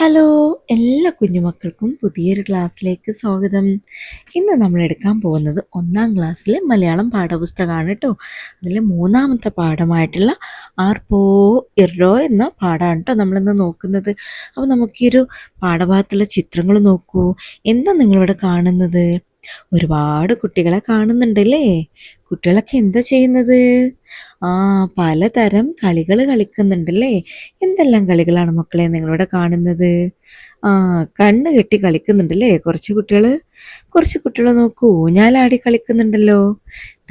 Hello എല്ലാ കുഞ്ഞുമക്കൾക്കും പുതിയൊരു ക്ലാസ്സിലേക്ക് സ്വാഗതം. ഇന്ന് നമ്മൾ എടുക്കാൻ പോകുന്നത് ഒന്നാം ക്ലാസ്സിലെ മലയാളം പാഠപുസ്തകമാണ് കേട്ടോ അതിൽ മൂന്നാമത്തെ പാഠമായിട്ടുള്ള ആർപ്പോ ഇറോ എന്ന പാഠമാണ് കേട്ടോ നമ്മളിന്ന് നോക്കുന്നത്. അപ്പോൾ നമുക്കൊരു പാഠഭാഗത്തുള്ള ചിത്രങ്ങൾ നോക്കൂ. എന്താ നിങ്ങളിവിടെ കാണുന്നത്? ഒരുപാട് കുട്ടികളെ കാണുന്നുണ്ടല്ലേ? കുട്ടികളൊക്കെ എന്താ ചെയ്യുന്നത്? ആ പലതരം കളികൾ കളിക്കുന്നുണ്ടല്ലേ? എന്തെല്ലാം കളികളാണ് മക്കളെ നിങ്ങളിവിടെ കാണുന്നത്? ആ കണ്ണ് കെട്ടി കളിക്കുന്നുണ്ടല്ലേ കുറച്ച് കുട്ടികൾ കുറച്ച് കുട്ടികൾ നോക്കൂ ഊഞ്ഞാലാടി കളിക്കുന്നുണ്ടല്ലോ.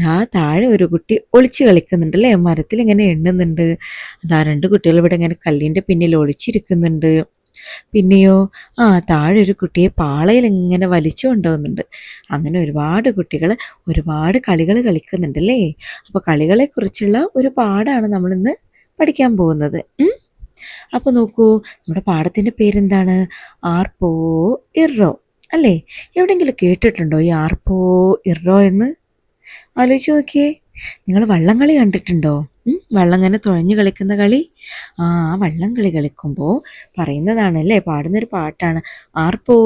ദാ താഴെ ഒരു കുട്ടി ഒളിച്ച് കളിക്കുന്നുണ്ടല്ലേ? മരത്തിൽ ഇങ്ങനെ എണ്ണുന്നുണ്ട്. അതാ രണ്ട് കുട്ടികൾ ഇവിടെ ഇങ്ങനെ കല്ലിന്റെ പിന്നിൽ ഒളിച്ചിരിക്കുന്നുണ്ട്. പിന്നെയോ ആ താഴെ ഒരു കുട്ടിയെ പാളയിൽ ഇങ്ങനെ വലിച്ചു കൊണ്ടുപോകുന്നുണ്ട് അങ്ങനെ ഒരുപാട് കുട്ടികൾ ഒരുപാട് കളികൾ കളിക്കുന്നുണ്ടല്ലേ? അപ്പോൾ കളികളെക്കുറിച്ചുള്ള ഒരു പാടാണ് നമ്മളിന്ന് പഠിക്കാൻ പോകുന്നത്. അപ്പോൾ നോക്കൂ നമ്മുടെ പാടത്തിന്റെ പേരെന്താണ്? ആർപ്പോ ഇറോ അല്ലേ? എവിടെയെങ്കിലും കേട്ടിട്ടുണ്ടോ ഈ ആർപ്പോ ഇറോ എന്ന്? ആലോചിച്ച് നോക്കിയേ. നിങ്ങൾ വള്ളംകളി കണ്ടിട്ടുണ്ടോ? വള്ളം ഇങ്ങനെ തുഴഞ്ഞു കളിക്കുന്ന കളി. ആ വള്ളം കളി കളിക്കുമ്പോൾ പറയുന്നതാണല്ലേ പാടുന്നൊരു പാട്ടാണ്. ആർപ്പോ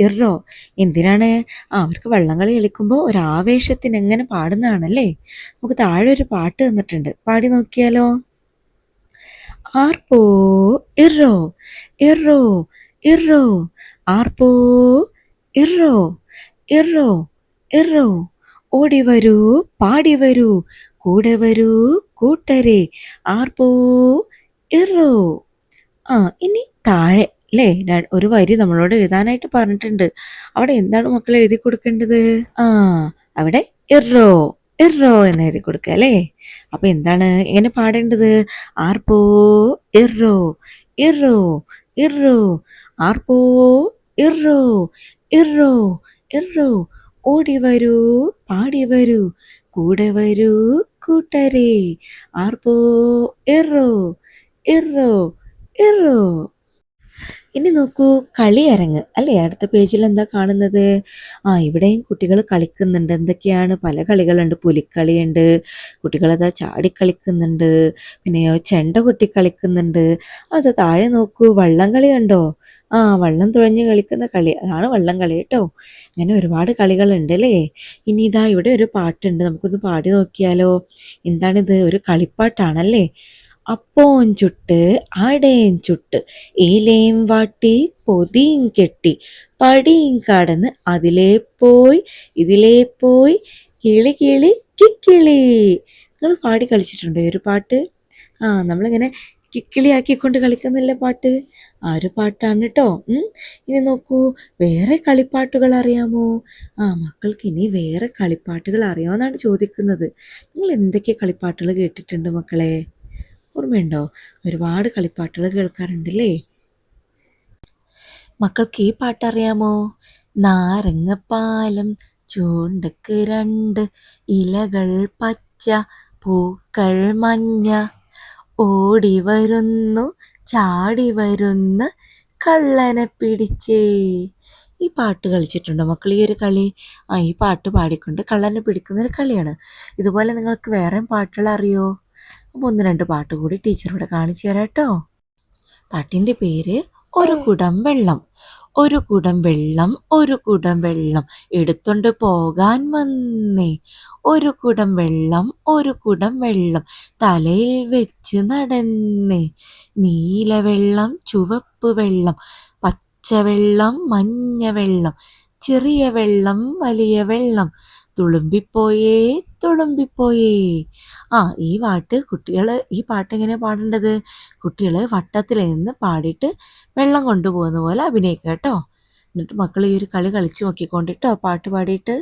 ഇറോ. എന്തിനാണ്? ആ അവർക്ക് വള്ളം കളി കളിക്കുമ്പോൾ ഒരു ആവേശത്തിന് എങ്ങനെ പാടുന്നതാണല്ലേ. നമുക്ക് താഴെ ഒരു പാട്ട് തന്നിട്ടുണ്ട്. പാടി നോക്കിയാലോ. ആർപ്പോ ഇറോ. ഇറോ ഇറോ. ആർപ്പോ ഇറോ. ഇറോ ഇറോ. ഓടി വരൂ പാടി വരൂ. കൂടെ വരൂ കൂട്ടരെ. ആർപ്പോ? ഇറോ. ആ ഇനി താഴെ അല്ലേ ഒരു വരി നമ്മളോട് എഴുതാനായിട്ട് പറഞ്ഞിട്ടുണ്ട്. അവിടെ എന്താണ് മക്കൾ എഴുതി കൊടുക്കേണ്ടത്? ആ അവിടെ ഇറോ ഇറോ എന്ന് എഴുതി കൊടുക്കുക അല്ലേ അപ്പൊ എന്താണ് എങ്ങനെ പാടേണ്ടത്? ആർപ്പോ? ഇറോ ഇറോ ഇറോ. ആർപ്പോ? ഇറോ ഇറോ ഇറോ. ഓടി വരൂ പാടി വരൂ കൂടെ വരൂ കൂട്ടരെ. ആർപ്പോ എറോ എറോ ഇറോ ഇനി നോക്കൂ കളിയരങ്ങ് അല്ലേ? അടുത്ത പേജിൽ എന്താ കാണുന്നത്? ആ ഇവിടെയും കുട്ടികൾ കളിക്കുന്നുണ്ട്. എന്തൊക്കെയാണ്? പല കളികളുണ്ട്. പുലിക്കളിയുണ്ട്. കുട്ടികളതാ ചാടി കളിക്കുന്നുണ്ട്. പിന്നെ ചെണ്ട കൊട്ടി കളിക്കുന്നുണ്ട്. അത് താഴെ നോക്കൂ വള്ളം കളി കണ്ടോ? ആ വള്ളം തുഴഞ്ഞ് കളിക്കുന്ന കളി. അതാണ് വള്ളം കളി കേട്ടോ. അങ്ങനെ ഒരുപാട് കളികളുണ്ട് അല്ലേ? ഇനി ഇതാ ഇവിടെ ഒരു പാട്ടുണ്ട്. നമുക്കൊന്ന് പാടി നോക്കിയാലോ. എന്താണിത്? ഒരു കളിപ്പാട്ടാണല്ലേ? അപ്പോം ചുട്ട് അടയും ചുട്ട് ഇലയും വാട്ടി പൊതിയും കെട്ടി പടിയും കടന്ന് അതിലേ പോയി ഇതിലേ പോയി കിളി കിളി കിക്കിളി. നിങ്ങൾ പാടി കളിച്ചിട്ടുണ്ടോ ഈ ഒരു പാട്ട്? ആ നമ്മളിങ്ങനെ കിക്കിളിയാക്കിക്കൊണ്ട് കളിക്കുന്നില്ല പാട്ട്? ആ ഒരു പാട്ടാണ് കേട്ടോ ഇനി നോക്കൂ വേറെ കളിപ്പാട്ടുകൾ അറിയാമോ? ആ മക്കൾക്ക് ഇനി വേറെ കളിപ്പാട്ടുകൾ അറിയാമെന്നാണ് ചോദിക്കുന്നത്. നിങ്ങൾ എന്തൊക്കെ കളിപ്പാട്ടുകൾ കേട്ടിട്ടുണ്ട് മക്കളെ? ഓർമ്മയുണ്ടോ? ഒരുപാട് കളിപ്പാട്ടുകൾ കേൾക്കാറുണ്ടല്ലേ? മക്കൾക്ക് ഈ പാട്ടറിയാമോ? നാരങ്ങപ്പാലം ചൂണ്ടക്ക് രണ്ട് ഇലകൾ പച്ച പൂക്കൾ മഞ്ഞ. ഓടി വരുന്നു ചാടി വരുന്ന കള്ളനെ പിടിച്ചേ. ഈ പാട്ട് കളിച്ചിട്ടുണ്ടോ മക്കൾ ഈ ഒരു കളി? ആ ഈ പാട്ട് പാടിക്കൊണ്ട് കള്ളനെ പിടിക്കുന്ന ഒരു കളിയാണ്. ഇതുപോലെ നിങ്ങൾക്ക് വേറെ പാട്ടുകൾ അറിയോ? അപ്പോൾ ഒന്ന് രണ്ട് പാട്ട് കൂടി ടീച്ചറോട് കാണിച്ചു തരാം കേട്ടോ. പാട്ടിന്റെ പേര് ഒരു കുടം വെള്ളം ഒരു കുടം വെള്ളം ഒരു കുടം വെള്ളം. എടുത്തുകൊണ്ട് പോകാൻ വന്നേ. ഒരു കുടം വെള്ളം ഒരു കുടം വെള്ളം. തലയിൽ വെച്ച് നടന്നേ. നീല വെള്ളം ചുവപ്പ് വെള്ളം. പച്ച വെള്ളം മഞ്ഞ വെള്ളം. ചെറിയ വെള്ളം വലിയ വെള്ളം. തുളുമ്പിപ്പോയേ തുളുമ്പിപ്പോയേ. ആ ഈ പാട്ട് കുട്ടികൾ ഈ പാട്ട് എങ്ങനെ പാടേണ്ടത്? കുട്ടികൾ വട്ടത്തിൽ നിന്ന് പാടിയിട്ട് വെള്ളം കൊണ്ടുപോകുന്ന പോലെ അഭിനയിക്കുക കേട്ടോ. എന്നിട്ട് മക്കൾ ഈ ഒരു കളി കളിച്ച് നോക്കിക്കൊണ്ടിട്ടോ പാട്ട് പാടിയിട്ട്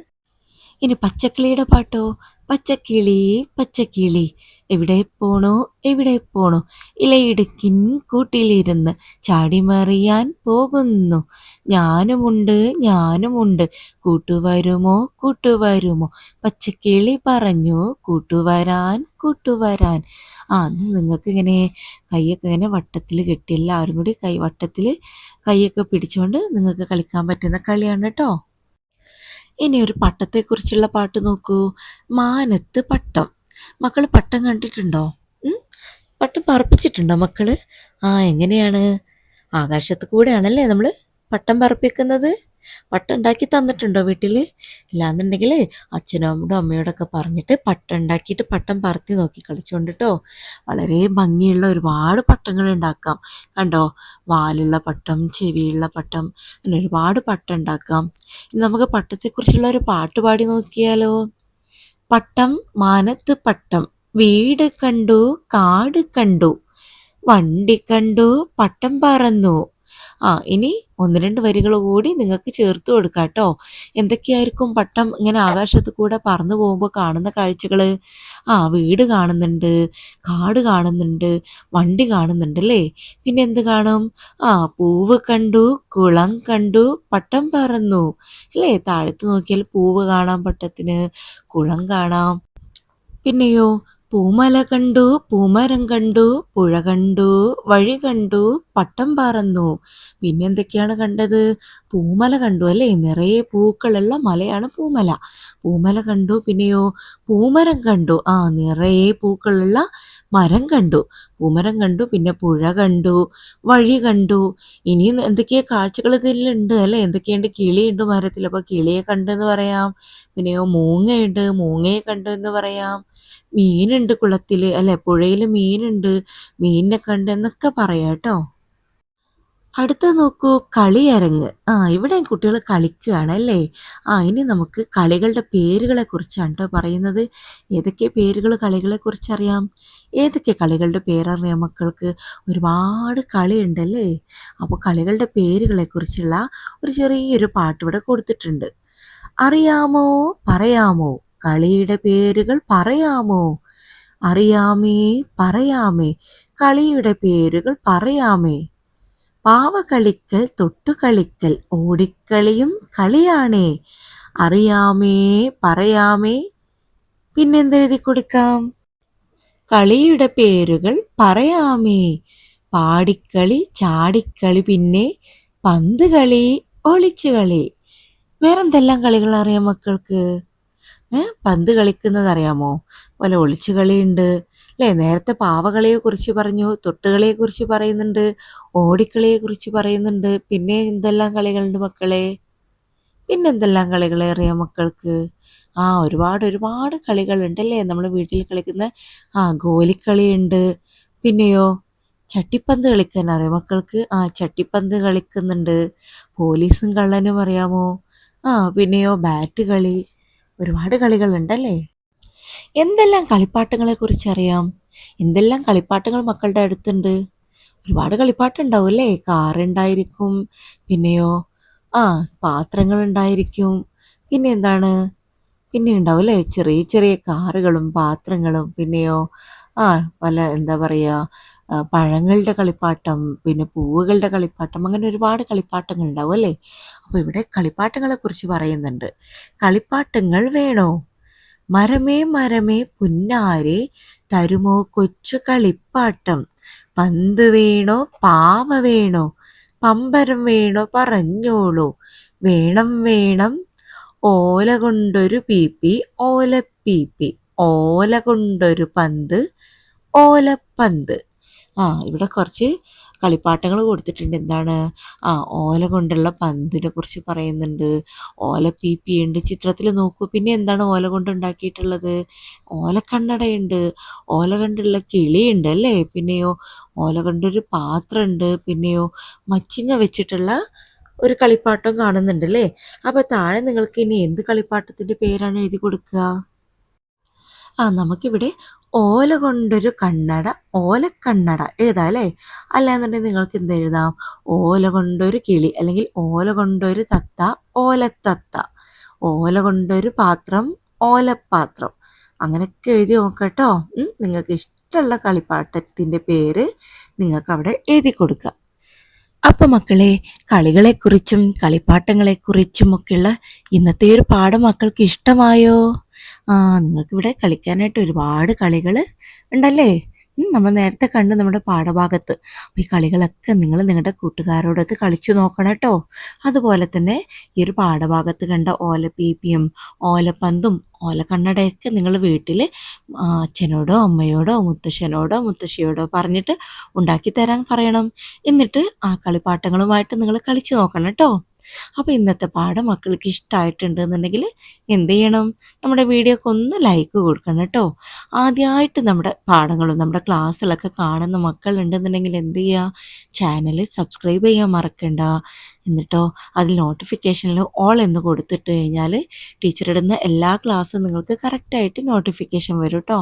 ഇനി പച്ചക്കിളിയുടെ പാട്ടോ? പച്ചക്കിളി പച്ചക്കിളി. എവിടെ പോണോ എവിടെ പോണോ? ഇലയിടുക്കിൻ കൂട്ടിലിരുന്ന് ചാടിമറിയാൻ പോകുന്നു. ഞാനുമുണ്ട് ഞാനുമുണ്ട്. കൂട്ടുവരുമോ കൂട്ടുവരുമോ? പച്ചക്കിളി പറഞ്ഞു കൂട്ടുവരാൻ കൂട്ടുവരാൻ. ആ നിങ്ങൾക്ക് ഇങ്ങനെ കൈയൊക്കെ ഇങ്ങനെ വട്ടത്തിൽ കെട്ടി എല്ലാവരും കൂടി കൈ വട്ടത്തിൽ കൈയൊക്കെ പിടിച്ചുകൊണ്ട് നിങ്ങൾക്ക് കളിക്കാൻ പറ്റുന്ന കളിയാണ് കേട്ടോ. ഇനി ഒരു പട്ടത്തെക്കുറിച്ചുള്ള പാട്ട് നോക്കൂ. മാനത്ത് പട്ടം. മക്കൾ പട്ടം കണ്ടിട്ടുണ്ടോ? പട്ടം പറപ്പിച്ചിട്ടുണ്ടോ മക്കൾ ആ എങ്ങനെയാണ്? ആകാശത്ത് കൂടെയാണല്ലേ നമ്മൾ പട്ടം പറപ്പിക്കുന്നത്? പട്ടം ഉണ്ടാക്കി തന്നിട്ടുണ്ടോ വീട്ടിൽ ഇല്ലാന്നുണ്ടെങ്കിൽ അച്ഛനോടും അമ്മയോടൊക്കെ പറഞ്ഞിട്ട് പട്ടം ഉണ്ടാക്കിയിട്ട് പട്ടം പറത്തി നോക്കി കളിച്ചുകൊണ്ടിട്ടോ വളരെ ഭംഗിയുള്ള ഒരുപാട് പട്ടങ്ങൾ ഉണ്ടാക്കാം. കണ്ടോ? വാലുള്ള പട്ടം ചെവിയുള്ള പട്ടം അങ്ങനെ ഒരുപാട് പട്ടം ഉണ്ടാക്കാം. ഇനി നമുക്ക് പട്ടത്തെക്കുറിച്ചുള്ള ഒരു പാട്ട് പാടി നോക്കിയാലോ? പട്ടം മാനത്ത് പട്ടം വീട് കണ്ടു കാട് കണ്ടു വണ്ടി കണ്ടു പട്ടം പറന്നു ആ ഇനി ഒന്ന് രണ്ട് വരികൾ കൂടി നിങ്ങൾക്ക് ചേർത്ത് കൊടുക്കാം കേട്ടോ. എന്തൊക്കെയായിരിക്കും പട്ടം ഇങ്ങനെ ആകാശത്ത് കൂടെ പറന്നു പോകുമ്പോൾ കാണുന്ന കാഴ്ചകൾ ആ വീട് കാണുന്നുണ്ട് കാട് കാണുന്നുണ്ട് വണ്ടി കാണുന്നുണ്ട് അല്ലേ? പിന്നെ എന്ത് കാണും? ആ പൂവ് കണ്ടു കുളം കണ്ടു പട്ടം പറന്നു. അല്ലേ? താഴത്ത് നോക്കിയാൽ പൂവ് കാണാം പട്ടത്തിന് കുളം കാണാം. പിന്നെയോ പൂമല കണ്ടു പൂമരം കണ്ടു പുഴ കണ്ടു വഴി കണ്ടു പട്ടം പറന്നു. പിന്നെ എന്തൊക്കെയാണ് കണ്ടത്? പൂമല കണ്ടു അല്ലേ? നിറയെ പൂക്കളുള്ള മലയാണ് പൂമല. പൂമല കണ്ടു പിന്നെയോ? പൂമരം കണ്ടു. ആ നിറയെ പൂക്കളുള്ള മരം കണ്ടു. പൂമരം കണ്ടു പിന്നെ പുഴ കണ്ടു വഴി കണ്ടു. ഇനി എന്തൊക്കെയാ കാഴ്ചകൾ ഇതിലുണ്ട് അല്ലേ? എന്തൊക്കെയുണ്ട്? കിളിയുണ്ട് മരത്തിൽ. അപ്പോൾ കിളിയെ കണ്ടെന്ന് പറയാം. പിന്നെയോ മൂങ്ങയുണ്ട് മൂങ്ങയെ കണ്ടു എന്ന് പറയാം. മീനുണ്ട് കുളത്തിൽ അല്ലെ? പുഴയിൽ മീനുണ്ട്. മീനിനെ കണ്ടെന്നൊക്കെ പറയാട്ടോ അടുത്ത നോക്കൂ കളിയരങ്ങ് ആ ഇവിടെ കുട്ടികൾ കളിക്കുകയാണ് അല്ലേ? ആ ഇനി നമുക്ക് കളികളുടെ പേരുകളെ കുറിച്ചാണ് കേട്ടോ പറയുന്നത്? ഏതൊക്കെ പേരുകൾ കളികളെ കുറിച്ച് അറിയാം ഏതൊക്കെ കളികളുടെ പേരറിയാം മക്കൾക്ക്? ഒരുപാട് കളിയുണ്ടല്ലേ അപ്പോൾ കളികളുടെ പേരുകളെ കുറിച്ചുള്ള ഒരു ചെറിയൊരു പാട്ട് ഇവിടെ കൊടുത്തിട്ടുണ്ട്. അറിയാമോ? പറയാമോ? കളിയുടെ പേരുകൾ പറയാമോ? അറിയാമേ? പറയാമേ? കളിയുടെ പേരുകൾ പറയാമേ? പാവകളിക്കൽ തൊട്ടുകളിക്കൽ ഓടിക്കളിയും കളിയാണേ. അറിയാമേ പറയാമേ. പിന്നെന്തെഴുതി കൊടുക്കാം? കളിയുടെ പേരുകൾ പറയാമേ. പാടിക്കളി ചാടിക്കളി പിന്നെ പന്ത് കളി ഒളിച്ചുകളി. വേറെന്തെല്ലാം കളികൾ അറിയാം മക്കൾക്ക്? പന്ത് കളിക്കുന്നത് അറിയാമോ പോലെ ഒളിച്ചു കളിയുണ്ട് അല്ലേ? നേരത്തെ പാവകളിയെ കുറിച്ച് പറഞ്ഞു തൊട്ടുകളെ കുറിച്ച് പറയുന്നുണ്ട് ഓടിക്കളിയെ കുറിച്ച് പറയുന്നുണ്ട്. പിന്നെ എന്തെല്ലാം കളികളുണ്ട് മക്കളെ? പിന്നെ എന്തെല്ലാം കളികൾ അറിയാം മക്കൾക്ക്? ആ ഒരുപാട് ഒരുപാട് കളികളുണ്ട് അല്ലേ? നമ്മൾ വീട്ടിൽ കളിക്കുന്ന ആ ഗോലിക്കളിയുണ്ട്. പിന്നെയോ? ചട്ടിപ്പന്ത് കളിക്കാൻ അറിയാം മക്കൾക്ക്? ആ ചട്ടിപ്പന്ത് കളിക്കുന്നുണ്ട്. പോലീസും കള്ളനും അറിയാമോ? ആ പിന്നെയോ ബാറ്റ് കളി. ഒരുപാട് കളികളുണ്ടല്ലേ എന്തെല്ലാം കളിപ്പാട്ടങ്ങളെ കുറിച്ച് അറിയാം എന്തെല്ലാം കളിപ്പാട്ടങ്ങൾ മക്കളുടെ അടുത്തുണ്ട്? ഒരുപാട് കളിപ്പാട്ടുണ്ടാവും അല്ലേ കാറുണ്ടായിരിക്കും പിന്നെയോ? ആ പാത്രങ്ങൾ ഉണ്ടായിരിക്കും. പിന്നെ എന്താണ്? പിന്നെ ഉണ്ടാവും അല്ലേ ചെറിയ ചെറിയ കാറുകളും പാത്രങ്ങളും പിന്നെയോ? ആ പല എന്താ പറയുക പഴങ്ങളുടെ കളിപ്പാട്ടം പിന്നെ പൂവുകളുടെ കളിപ്പാട്ടം അങ്ങനെ ഒരുപാട് കളിപ്പാട്ടങ്ങൾ ഉണ്ടാവും അല്ലേ അപ്പോൾ ഇവിടെ കളിപ്പാട്ടങ്ങളെ കുറിച്ച് പറയുന്നുണ്ട്. കളിപ്പാട്ടങ്ങൾ വേണോ? മരമേ മരമേ പുന്നാരെ തരുമോ കൊച്ചു കളിപ്പാട്ടം? പന്ത് വേണോ പാവ വേണോ? പമ്പരം വേണോ പറഞ്ഞോളൂ. വേണം വേണം ഓല കൊണ്ടൊരു പീപ്പി ഓലപ്പീപ്പി ഓല കൊണ്ടൊരു പന്ത് ഓലപ്പന്ത് ആ ഇവിടെ കുറച്ച് കളിപ്പാട്ടങ്ങൾ കൊടുത്തിട്ടുണ്ട്. എന്താണ്? ആ ഓല കൊണ്ടുള്ള പന്തിനെ കുറിച്ച് പറയുന്നുണ്ട്. ഓല പി പി ഉണ്ട് ചിത്രത്തിൽ നോക്കൂ. പിന്നെ എന്താണ് ഓല കൊണ്ട് ഉണ്ടാക്കിയിട്ടുള്ളത്? ഓലക്കണ്ണടയുണ്ട് ഓല കൊണ്ടുള്ള കിളിയുണ്ട് അല്ലേ? പിന്നെയോ ഓല കൊണ്ടൊരു പാത്രമുണ്ട്. പിന്നെയോ മച്ചിങ്ങ വെച്ചിട്ടുള്ള ഒരു കളിപ്പാട്ടം കാണുന്നുണ്ട് അല്ലേ? അപ്പോൾ താഴെ നിങ്ങൾക്ക് ഇനി എന്ത് കളിപ്പാട്ടത്തിന്റെ പേരാണ് എഴുതി കൊടുക്കുക? ആ നമുക്കിവിടെ ഓല കൊണ്ടൊരു കണ്ണട ഓലക്കണ്ണട എഴുതാം അല്ലേ? അല്ലാന്നുണ്ടെങ്കിൽ നിങ്ങൾക്ക് എന്ത് എഴുതാം? ഓല കൊണ്ടൊരു കിളി അല്ലെങ്കിൽ ഓല കൊണ്ടൊരു തത്ത ഓലത്തത്ത ഓല കൊണ്ടൊരു പാത്രം ഓലപ്പാത്രം. അങ്ങനെയൊക്കെ എഴുതി നോക്കട്ടോ. നിങ്ങൾക്ക് ഇഷ്ടമുള്ള കളിപ്പാട്ടത്തിന്റെ പേര് നിങ്ങൾക്ക് അവിടെ എഴുതി കൊടുക്കുക അപ്പൊ മക്കളെ കളികളെക്കുറിച്ചും കളിപ്പാട്ടങ്ങളെക്കുറിച്ചും ഒക്കെയുള്ള ഇന്നത്തെ ഒരു പാഠം മക്കൾക്ക് ഇഷ്ടമായോ? ആ നിങ്ങൾക്കിവിടെ കളിക്കാനായിട്ട് ഒരുപാട് കളികൾ ഉണ്ടല്ലേ? നമ്മൾ നേരത്തെ കണ്ട് നമ്മുടെ പാഠഭാഗത്ത്. ഈ കളികളൊക്കെ നിങ്ങൾ നിങ്ങളുടെ കൂട്ടുകാരോടൊത്ത് കളിച്ചു നോക്കണം കേട്ടോ. അതുപോലെ തന്നെ ഈ ഒരു പാഠഭാഗത്ത് കണ്ട ഓലപ്പീപ്പിയും ഓലപ്പന്തും ഓലക്കണ്ണടയൊക്കെ നിങ്ങൾ വീട്ടിൽ അച്ഛനോടോ അമ്മയോടോ മുത്തശ്ശനോടോ മുത്തശ്ശിയോടോ പറഞ്ഞിട്ട് ഉണ്ടാക്കി തരാൻ പറയണം. എന്നിട്ട് ആ കളിപ്പാട്ടങ്ങളുമായിട്ട് നിങ്ങൾ കളിച്ചു നോക്കണം കേട്ടോ. അപ്പോൾ ഇന്നത്തെ പാഠം മക്കൾക്ക് ഇഷ്ടമായിട്ടുണ്ട് എന്നുണ്ടെങ്കിൽ എന്ത് ചെയ്യണം? നമ്മുടെ വീഡിയോക്ക് ഒന്ന് ലൈക്ക് കൊടുക്കണം കേട്ടോ. ആദ്യമായിട്ട് നമ്മുടെ പാഠങ്ങളും നമ്മുടെ ക്ലാസ്സിലൊക്കെ കാണുന്ന മക്കളുണ്ടെന്നുണ്ടെങ്കിൽ എന്ത് ചെയ്യുക ചാനൽ സബ്സ്ക്രൈബ് ചെയ്യാൻ മറക്കണ്ട. എന്നിട്ടോ അതിൽ നോട്ടിഫിക്കേഷനിൽ ഓൾ എന്ന് കൊടുത്തിട്ട് കഴിഞ്ഞാൽ ടീച്ചറിടുന്ന എല്ലാ ക്ലാസ്സും നിങ്ങൾക്ക് കറക്റ്റായിട്ട് നോട്ടിഫിക്കേഷൻ വരും കേട്ടോ.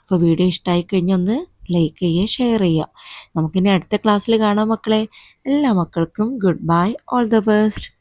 അപ്പോൾ വീഡിയോ ഇഷ്ടമായി കഴിഞ്ഞാൽ ഒന്ന് ലൈക്ക് ചെയ്യുക ഷെയർ ചെയ്യുക. നമുക്കിനി അടുത്ത ക്ലാസ്സിൽ കാണാം മക്കളെ. എല്ലാ മക്കൾക്കും good bye all the best